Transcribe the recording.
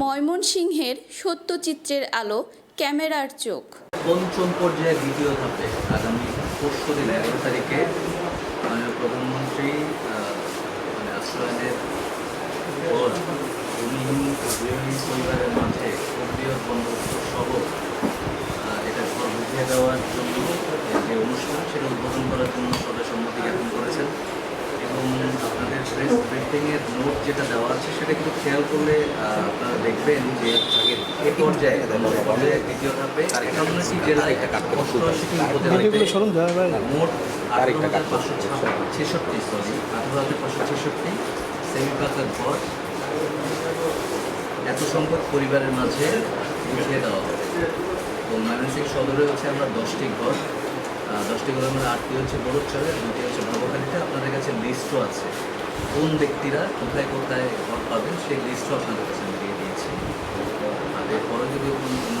ময়মনসিংহের সত্যচিত্রের আলো, ক্যামেরার চোখ। পঞ্চম পর্যায়ে দ্বিতীয় ধাপে আগামী পরশু দিন এগারো তারিখে মাননীয় প্রধানমন্ত্রী মানে আশ্রয়নের পর ভূমিহীন গৃহহীন পরিবারের মাঝে বৃহৎ বন্দোবস্ত সহ এটা ঘর বুঝিয়ে দেওয়ার জন্য যে অনুষ্ঠান সেটা উদ্বোধন করার জন্য সবাই সম্মতি জ্ঞাপন করেছেন। ব্রিফিংয়ের নোট যেটা দেওয়া আছে সেটা কিন্তু খেয়াল করলে আপনারা দেখবেন যে এ পর্যায়ে পর্যায়ে দ্বিতীয় ধাপে একান্নটি জেলায় অষ্টআশিটি উপজেলাতে মোট আঠারো হাজার পাঁচশো ছেষট্টি সরি আঠারো হাজার পাঁচশো ছেষট্টি। সেমিপাকার ঘর এত সংখ্যক পরিবারের মাঝে বুঝিয়ে দেওয়া হবে। এবং ময়মনসিংহ সদরে হচ্ছে আমরা দশটি ঘর। দশটি ঘরের মধ্যে আটটি হচ্ছে বড়চরে দুটি হচ্ছে ভাবখালিতে। আপনাদের কাছে লিস্টও আছে। কোন ব্যক্তিরা কোথায় কোথায় ঘর পাবেন সেই লিস্টও আপনাদের কাছে দিয়ে দিয়েছি। আর এরপরে যদি কোনো